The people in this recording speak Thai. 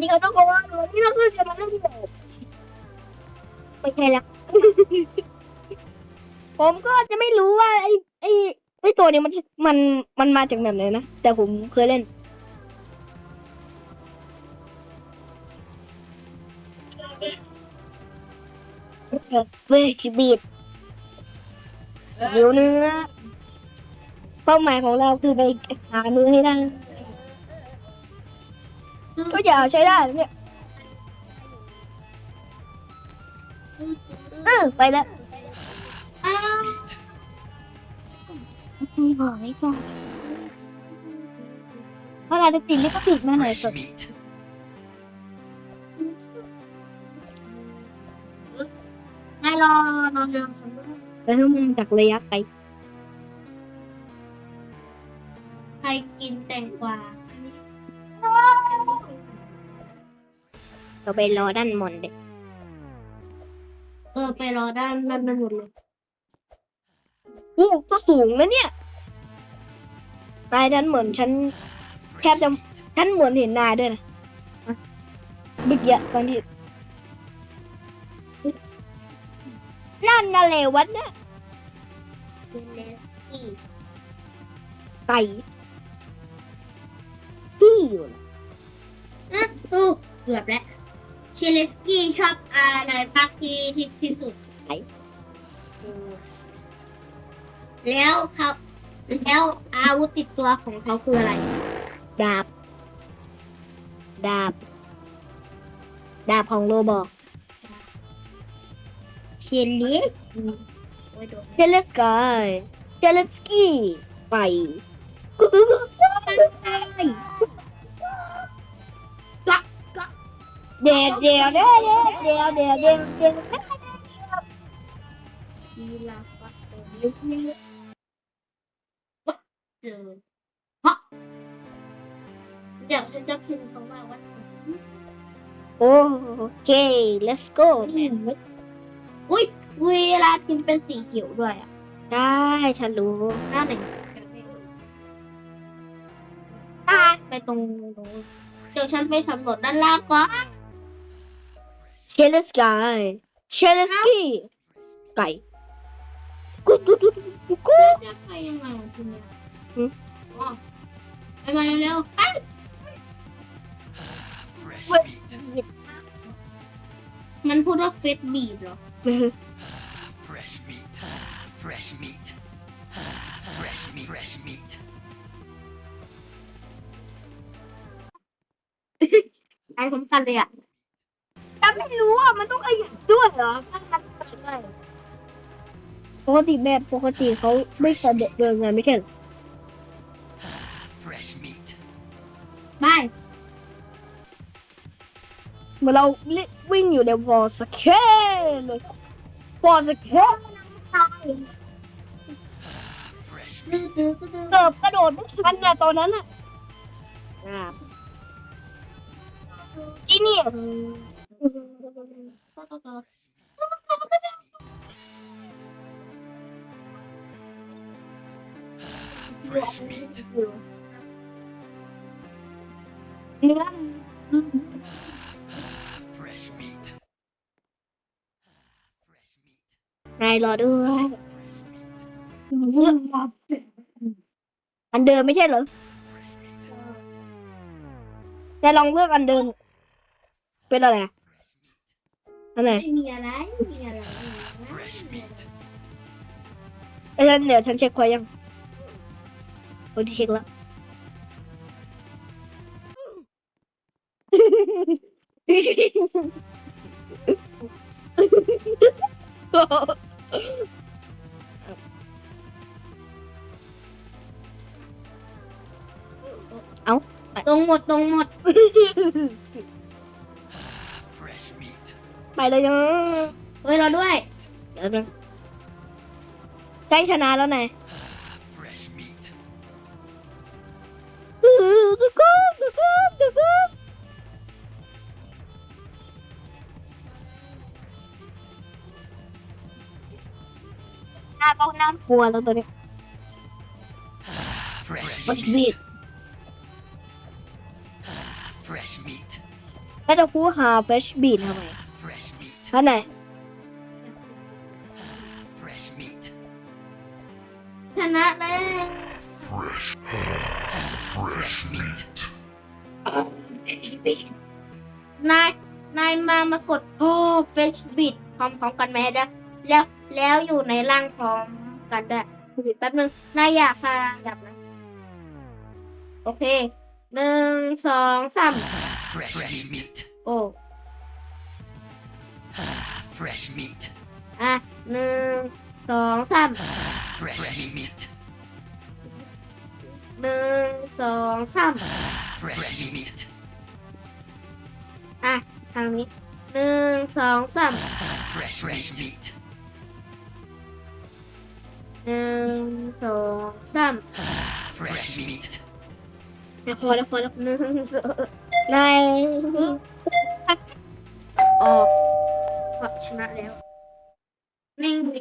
ดีครับทุกคนวันนี้เราก็จะมาเล่นแบบไม่ใช่ละผมก็จะไม่รู้ว่าไอ้ไอ้ไอ้ตัวนี้มันมันมันมาจากแบบไหนนะ แต่ผมเคยเล่นเวชบีดหิวเนื้อเป้าหมายของเราคือไปหาเนื้อให้ได้ ก็อย่าเอาใช้ได้เนี่ยเออไปแล้ว Meat. มีบอกไม่ก่อนเวลาจะติดนี่ก็ติดมาหน่อย Fresh สุด meat. ไม่รอรอรอแล้วถ้ามึงจากระยะไกล เราไปรอด้านมอนเด็กเออไปรอด้านด้านนั้นหมดเลยอู้ก็สูงนะเนี่ยนายฉันเหมือนฉันแคบ Fresh จะ meat. ฉันเหมือนเห็นนายด้วยนะอะบึกเยอะตอนที่นั่นน่ะเลวัดนะเป็นเลสกี้ไก่ที่อยู่นะอะอู้เกือบแล้ว เชเลสกี้ชอบอะไรภาคที่ที่ที่สุดอืมแล้วเขาแล้วอาวุธติดตัวของเขาคืออะไร ดาบ ดาบ ดาบของโรบอกเชเลสโอ้ยโดนเชลสกายเชลสกี้ไก่ เดี๋ยวเดี๋ยวเดี๋ยวเดี๋ยวเดี๋ยวเดี๋ยวเดี๋ยวกีฬาฟัดตัวยุคนี้เจอฮะเดี๋ยวฉันจะพิมพ์สมาว่าโอเค let's go อุ้ยเวลาพิมพ์เป็นสีเขียวด้วยอะ ได้ฉันรู้หน้าไหนตาไปตรงนู้นเดี๋ยวฉันไปสำรวจด้านล่างก่อน เชลสกายเชลสกี้ไก่กุดกุดกุดกุดกุดจะไปยังไงอะทีเนี้ยหืมอ๋อไปมาเร็วๆไป Fresh Wait. meat. มันพูดว่าเฟสบีดเหรอ Fresh meat. Fresh meat. Fresh meat. Fresh meat. ไอ้ผมกันเลยอะฉัน ไม่รู้อะมันต้องขยับด้วยเหรอใช่ปกติแบบปกติเขาไม่เสด็จเดินไงไม่ใช่เหรอ Fresh meat. ไปเหมื่อนเราวิ่งอยู่ในวอลสเคนเลยวอลสเคน Fresh ตื้อ meat. ตื้อตื้อตื้อเกือบกระโดดไม่ทันน่ะตอนนั้นอะจีเนียส Fresh meat. เนื้อ Fresh meat. Fresh meat. นายรอด้วย Fresh meat. อันเดิมไม่ใช่เหรอนายลองเลือกอันเดิมเป็นอะไรอะ อันไหนไม่มีอะไรไม่มีอะไร Fresh meat. ไอ้ฉันเดี๋ยวฉันเช็คควายยังโอ้ที่เช็คแล้วตรงหมดตรงหมด Fresh meat. ไปเลยนะเฮ้ยเราด้วยเดี๋ยวนะใกล้ชนะแล้วนาย Fresh meat. กุ๊กกุ๊กกุ๊กกุ๊กกุ๊กกุ๊กหน้าก็น่ากลัวแล้วตัวนี้ Fresh What's meat. meat? Fresh meat. แล้วจะพูดหาเฟชบีททำไม Fresh meat. ท่านไหน Fresh meat. ชนะแล้ว Fresh meat. นาย นายมามากดโอ้เฟชบิดพร้อมๆกันไหมนะแล้วแล้วอยู่ในร่างพร้อมกันด้วยแป๊บนึงนายอยากพาดับนะ โอเคหนึ่งสองสาม Fresh, meat. Fresh meat. อะหนึ่งสองสาม Fresh, meat. หนึ่งสองสาม Fresh, meat. อะทางนี้หนึ่งสองสาม Fresh, meat. หนึ่งสองสาม Fresh meat. อะพอแล้วพอแล้วหนึ่งสองนายออก 같이 말해요. 링